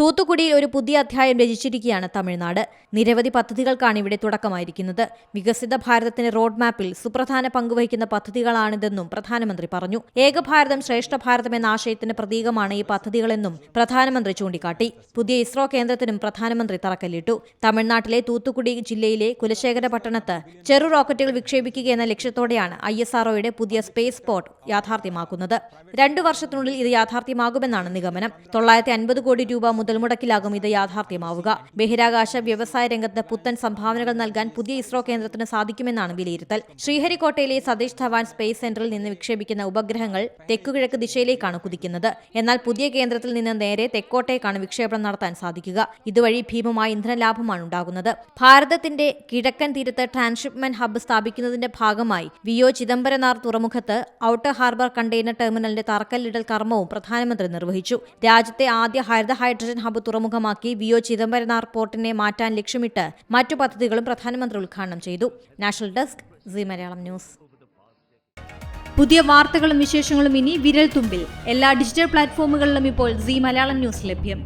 തൂത്തുക്കുടിയിൽ ഒരു പുതിയ അധ്യായം രചിച്ചിരിക്കുകയാണ് തമിഴ്നാട്. നിരവധി പദ്ധതികൾക്കാണ് ഇവിടെ തുടക്കമായിരിക്കുന്നത്. വികസിത ഭാരതത്തിന്റെ റോഡ് മാപ്പിൽ സുപ്രധാന പങ്കുവഹിക്കുന്ന പദ്ധതികളാണിതെന്നും പ്രധാനമന്ത്രി പറഞ്ഞു. ഏകഭാരതം ശ്രേഷ്ഠ ഭാരതം എന്ന ആശയത്തിന്റെ പ്രതീകമാണ് ഈ പദ്ധതികളെന്നും പ്രധാനമന്ത്രി ചൂണ്ടിക്കാട്ടി. പുതിയ ഇസ്രോ കേന്ദ്രത്തിനും പ്രധാനമന്ത്രി തറക്കല്ലിട്ടു. തമിഴ്നാട്ടിലെ തൂത്തുക്കുടി ജില്ലയിലെ കുലശേഖര പട്ടണത്ത് ചെറു റോക്കറ്റുകൾ വിക്ഷേപിക്കുക എന്ന ലക്ഷ്യത്തോടെയാണ് ഐ എസ് ആർഒയുടെ പുതിയ സ്പേസ് പോർട്ട് യാഥാർത്ഥ്യമാക്കുന്നത്. രണ്ടു വർഷത്തിനുള്ളിൽ ഇത് യാഥാർത്ഥ്യമാകുമെന്നാണ് നിഗമനം. തൊള്ളായിരത്തി അൻപത് കോടി രൂപ മുതൽ മുടക്കിലാകും ഇത് യാഥാർത്ഥ്യമാവുക. ബഹിരാകാശ വ്യവസായ രംഗത്ത് പുത്തൻ സംഭാവനകൾ നൽകാൻ പുതിയ ഇസ്രോ കേന്ദ്രത്തിന് സാധിക്കുമെന്നാണ് വിലയിരുത്തൽ. ശ്രീഹരിക്കോട്ടയിലെ സതീഷ് ധവാൻ സ്പേസ് സെന്ററിൽ നിന്ന് വിക്ഷേപിക്കുന്ന ഉപഗ്രഹങ്ങൾ തെക്കുകിഴക്ക് ദിശയിലേക്കാണ് കുതിക്കുന്നത്. എന്നാൽ പുതിയ കേന്ദ്രത്തിൽ നിന്ന് നേരെ തെക്കോട്ടേക്കാണ് വിക്ഷേപണം നടത്താൻ സാധിക്കുക. ഇതുവഴി ഭീമമായ ഇന്ധനലാഭമാണ് ഉണ്ടാകുന്നത്. ഭാരതത്തിന്റെ കിഴക്കൻ തീരത്ത് ട്രാൻസ്ഷിപ്മെന്റ് ഹബ്ബ് സ്ഥാപിക്കുന്നതിന്റെ ഭാഗമായി വിയോ ചിദംബരനാർ തുറമുഖത്ത് ഔട്ടർ ഹാർബർ കണ്ടെയ്നർ ടെർമിനലിന്റെ തറക്കല്ലിടൽ കർമ്മവും പ്രധാനമന്ത്രി നിർവഹിച്ചു. രാജ്യത്തെ ആദ്യ ഹരിത ഹൈഡ്രജൻ ഹബ്ബ് തുറമുഖമാക്കി വിയോ ചിദംബരനാർ പോർട്ടിനെ മാറ്റാൻ ലക്ഷ്യമിട്ട് മറ്റു പദ്ധതികളും പ്രധാനമന്ത്രി ഉദ്ഘാടനം ചെയ്തു. National desk C Malayalam news. പുതിയ വാർത്തകളും വിശേഷങ്ങളും ഇനി വിരൽ തുമ്പിൽ. എല്ലാ ഡിജിറ്റൽ പ്ലാറ്റ്ഫോമുകളിലും ഇപ്പോൾ സി മലയാളം ന്യൂസ് ലഭ്യം.